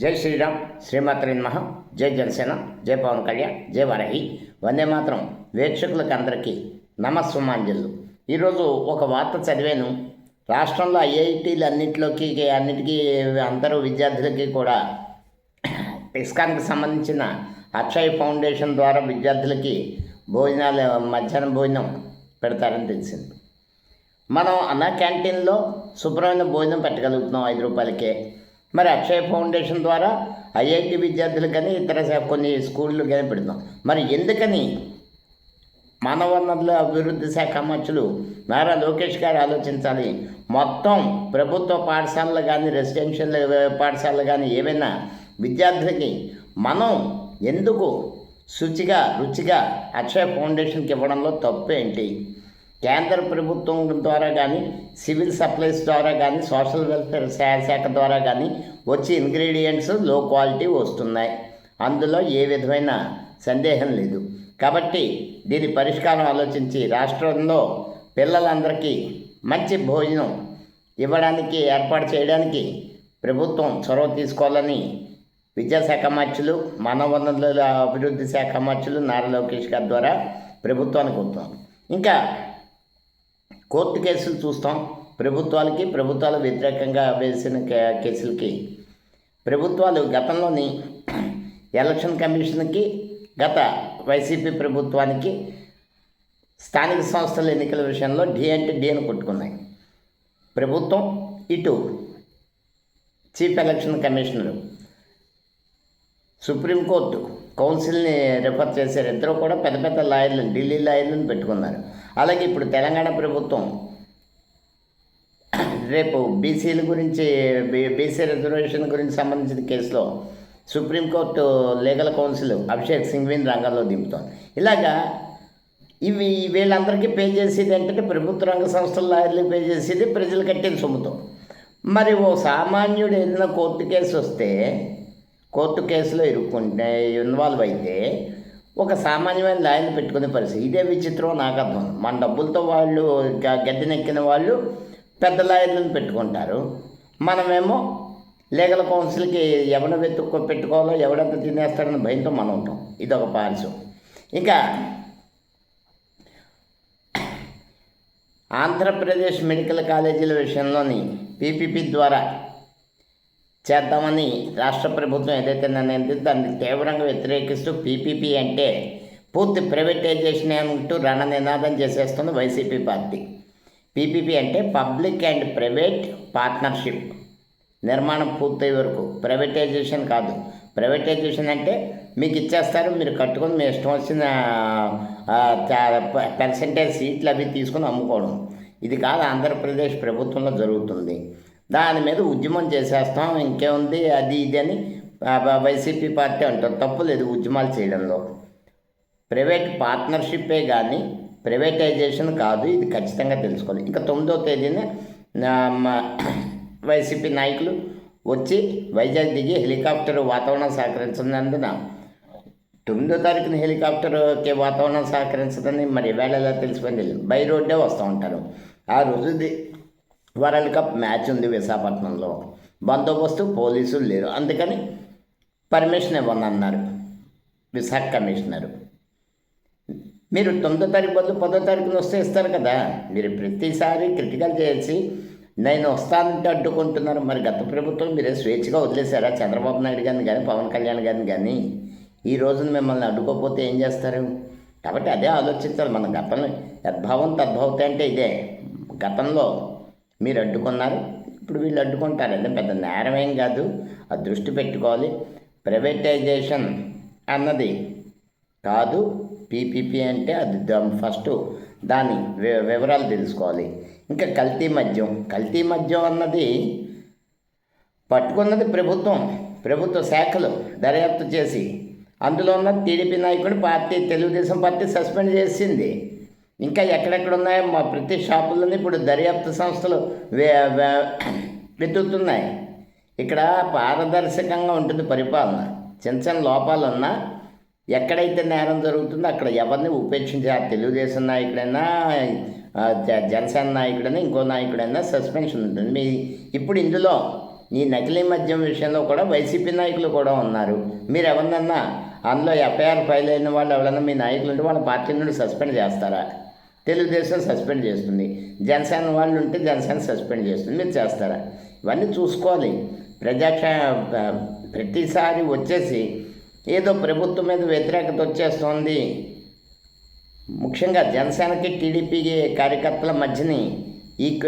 జై శ్రీరామ్ శ్రీమాత్రి నమః. జై జనసేన జై పవన్ కళ్యాణ్ జై వరహి. వందే మాత్రం వీక్షకులకు అందరికీ నమస్సుమాంజలు. ఈరోజు ఒక వార్త చదివాను. రాష్ట్రంలో ఐఐటీలు అన్నింటిలోకి అన్నిటికీ అందరూ విద్యార్థులకి కూడా ఇస్కాన్కి సంబంధించిన అక్షయ్ ఫౌండేషన్ ద్వారా విద్యార్థులకి భోజనాలు మధ్యాహ్నం భోజనం పెడతారని తెలిసింది. మనం అన్న క్యాంటీన్లో శుభ్రమైన భోజనం పెట్టగలుగుతున్నాం ఐదు రూపాయలకే. మరి అక్షయ ఫౌండేషన్ ద్వారా ఐఐటి విద్యార్థులు కానీ ఇతర కొన్ని స్కూళ్ళు కానీ పెడుతున్నాం. మరి ఎందుకని? మానవ వనరుల అభివృద్ధి శాఖ మంత్రులు నారా లోకేష్ గారు ఆలోచించాలి. మొత్తం ప్రభుత్వ పాఠశాలలు కానీ రెసిడెన్షియల్ పాఠశాలలు కానీ ఏవైనా విద్యార్థులకి మనం ఎందుకు శుచిగా రుచిగా అక్షయ ఫౌండేషన్కి ఇవ్వడంలో తప్పు ఏంటి కేంద్ర ప్రభుత్వం ద్వారా కానీ సివిల్ సప్లైస్ ద్వారా కానీ సోషల్ వెల్ఫేర్ శాఖ ద్వారా కానీ వచ్చే ఇంగ్రీడియంట్స్లో క్వాలిటీ వస్తున్నాయి. అందులో ఏ విధమైన సందేహం లేదు. కాబట్టి దీని పరిష్కారం ఆలోచించి రాష్ట్రంలో పిల్లలందరికీ మంచి భోజనం ఇవ్వడానికి ఏర్పాటు చేయడానికి ప్రభుత్వం చొరవ తీసుకోవాలని విద్యాశాఖ మంత్రులు మానవ వనరుల అభివృద్ధి శాఖ మంత్రులు నారా లోకేష్ గారి ద్వారా ప్రభుత్వానికి కోరుతున్నాం. ఇంకా కోర్టు కేసులు చూస్తాం. ప్రభుత్వాలకి ప్రభుత్వాలు వ్యతిరేకంగా వేసిన కే- కేసులకి. ప్రభుత్వాలు గతంలోని ఎలక్షన్ కమిషన్కి గత వైసీపీ ప్రభుత్వానికి స్థానిక సంస్థల ఎన్నికల విషయంలో డి అంటే డి అని కొట్టుకున్నాయి. ప్రభుత్వం ఇటు chief election commissioner Supreme Court కౌన్సిల్ని refer చేశారు. ఇద్దరు కూడా పెద్ద పెద్ద లాయర్లు ఢిల్లీ లాయర్లను పెట్టుకున్నారు. అలాగే ఇప్పుడు తెలంగాణ ప్రభుత్వం రేపు బీసీల గురించి బీసీ రిజర్వేషన్ గురించి సంబంధించిన కేసులో Supreme Court legal counsel Abhishek సింఘ్విని రంగంలో దింపుతోంది. ఇలాగా ఇవి వీళ్ళందరికీ పే చేసేది ఏంటంటే ప్రభుత్వ రంగ సంస్థల లాయర్లకు పే చేసేది ప్రజలు కట్టిన సొమ్ముతో. మరి ఓ సామాన్యుడు వెళ్ళిన కోర్టు కేసు వస్తే కోర్టు కేసులో ఇరుక్కుంటే ఇన్వాల్వ్ అయితే ఒక సామాన్యమైన లాయర్ని పెట్టుకునే పరిస్థితి. ఇదే విచిత్రం నాకు అర్థం. మన డబ్బులతో వాళ్ళు గ- గద్దెనెక్కిన వాళ్ళు పెద్ద లాయర్లను పెట్టుకుంటారు. మనమేమో లీగల్ కౌన్సిల్కి ఎవరిని వెతుక్కో పెట్టుకోవాలో ఎవడంత తినేస్తాడని భయంతో మనం ఉంటాం. ఇదొక పార్శ్వం ఇంకా ఆంధ్రప్రదేశ్ మెడికల్ కాలేజీల విషయంలోని పీపీపీ ద్వారా చేద్దామని రాష్ట్ర ప్రభుత్వం ఏదైతే నిర్ణయం దాన్ని తీవ్రంగా వ్యతిరేకిస్తూ పీపీపీ అంటే పూర్తి ప్రైవేటైజేషన్ అంటూ రణ నినాదం చేసేస్తుంది వైసీపీ పార్టీ. పీపీపీ అంటే పబ్లిక్ అండ్ ప్రైవేట్ పార్ట్నర్షిప్. నిర్మాణం పూర్తయ్యే వరకు ప్రైవేటైజేషన్ కాదు. ప్రైవేటైజేషన్ అంటే మీకు ఇచ్చేస్తారు మీరు కట్టుకొని మీ ఇష్టం వచ్చిన పర్సంటేజ్ సీట్లు అవి తీసుకొని అమ్ముకోవడం. ఇది కాదు ఆంధ్రప్రదేశ్ ప్రభుత్వంలో జరుగుతుంది. దాని మీద ఉద్యమం చేసేస్తాం ఇంకేముంది? అది ఇది అని వైసీపీ పార్టీ అంటారు. తప్పు లేదు ఉద్యమాలు చేయడంలో. ప్రైవేట్ పార్ట్నర్షిప్పే కానీ ప్రైవేటైజేషన్ కాదు ఇది ఖచ్చితంగా తెలుసుకోవాలి. ఇంకా తొమ్మిదో తేదీన మా వైసీపీ నాయకులు వచ్చి వైజాగ్ దిగి హెలికాప్టర్ వాతావరణం సహకరించినందున తొమ్మిదో తారీఖున హెలికాప్టర్కి వాతావరణం సహకరించదని మరి వేళ ఎలా తెలిసిపోయింది? బై రోడ్డే వస్తూ ఉంటారు. ఆ రోజుది వరల్డ్ కప్ మ్యాచ్ ఉంది విశాఖపట్నంలో. బందోబస్తు పోలీసులు లేరు. అందుకని పర్మిషన్ ఇవ్వను అన్నారు విశాఖ కమిషనరు. మీరు తొమ్మిదో తారీఖు బదులు పదో తారీఖున వస్తే ఇస్తారు కదా. మీరు ప్రతిసారి క్రిటికల్ చేసి నేను వస్తానంటే అడ్డుకుంటున్నారు. మరి గత ప్రభుత్వం మీరే స్వేచ్ఛగా వదిలేశారా? చంద్రబాబు నాయుడు గారిని కానీ పవన్ కళ్యాణ్ గారిని కానీ ఈ రోజున మిమ్మల్ని అడ్డుకోకపోతే ఏం చేస్తారు? కాబట్టి అదే ఆలోచించాలి మన గతంలో యద్భావం తద్భావత అంటే ఇదే. గతంలో మీరు అడ్డుకున్నారు. ఇప్పుడు వీళ్ళు అడ్డుకుంటారు. అంటే పెద్ద నేరమేం కాదు. ఆ దృష్టి పెట్టుకోవాలి. ప్రైవేటైజేషన్ అన్నది కాదు. పీపీపీ అంటే అది ఫస్ట్ దాని వి- వివరాలు తెలుసుకోవాలి. ఇంకా కల్తీ మద్యం. కల్తీ మద్యం అన్నది పట్టుకున్నది ప్రభుత్వం. ప్రభుత్వ శాఖలు దర్యాప్తు చేసి అందులో ఉన్న టీడీపీ నాయకుడు పార్టీ తెలుగుదేశం పార్టీ సస్పెండ్ చేసింది. ఇంకా ఎక్కడెక్కడ ఉన్నాయో మా ప్రతి షాపుల్లోనే ఇప్పుడు దర్యాప్తు సంస్థలు వెతుకుతున్నాయి. ఇక్కడ పారదర్శకంగా ఉంటుంది పరిపాలన. చిన్న చిన్న లోపాలున్నా ఎక్కడైతే నేరం జరుగుతుందో అక్కడ ఎవరిని ఉపేక్షించారు ఆ తెలుగుదేశం నాయకుడైనా జ- జనసేన నాయకుడైనా ఇంకో నాయకుడైనా సస్పెన్షన్ ఉంటుంది. మీ ఇప్పుడు ఇందులో ఈ నకిలీ మద్యం విషయంలో కూడా వైసీపీ నాయకులు కూడా ఉన్నారు. మీరు ఎవరినన్నా అందులో ఎఫ్ఐఆర్ ఫైల్ అయిన వాళ్ళు ఎవరైనా మీ నాయకులు ఉంటే వాళ్ళ పార్టీ నుండి సస్పెండ్ చేస్తారా? తెలుగుదేశం సస్పెండ్ చేస్తుంది. జనసేన వాళ్ళు ఉంటే జనసేన సస్పెండ్ చేస్తుంది. మీరు చేస్తారా? ఇవన్నీ చూసుకోవాలి. ప్రజాక్ష ప్రతిసారి వచ్చేసి ఏదో ప్రభుత్వం మీద వ్యతిరేకత వచ్చేస్తోంది. ముఖ్యంగా జనసేనకి టీడీపీకి కార్యకర్తల మధ్యని ఈ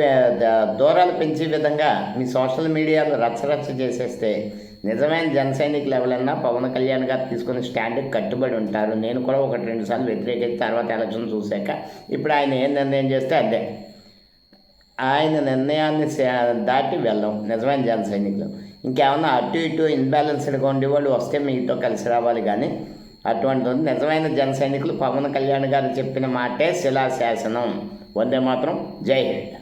దూరాలు పెంచే విధంగా మీ సోషల్ మీడియాలో రచ్చరచ్చ చేసేస్తే నిజమైన జనసైనికులు ఎవరన్నా పవన్ కళ్యాణ్ గారు తీసుకుని స్టాండ్కి కట్టుబడి ఉంటారు. నేను కూడా ఒకటి రెండు సార్లు వ్యతిరేకించి తర్వాత ఎలక్షన్ చూశాక ఇప్పుడు ఆయన ఏం నిర్ణయం చేస్తే అదే. ఆయన నిర్ణయాన్ని దాటి వెళ్ళం నిజమైన జన సైనికులు. ఇంకేమన్నా అటు ఇటు ఇన్బ్యాలెన్స్డ్గా ఉండేవాళ్ళు వస్తే మీతో కలిసి రావాలి కానీ అటువంటి నిజమైన జన సైనికులు పవన్ కళ్యాణ్ గారు చెప్పిన మాటే శిలాశాసనం. వందే మాత్రం జై హింద్.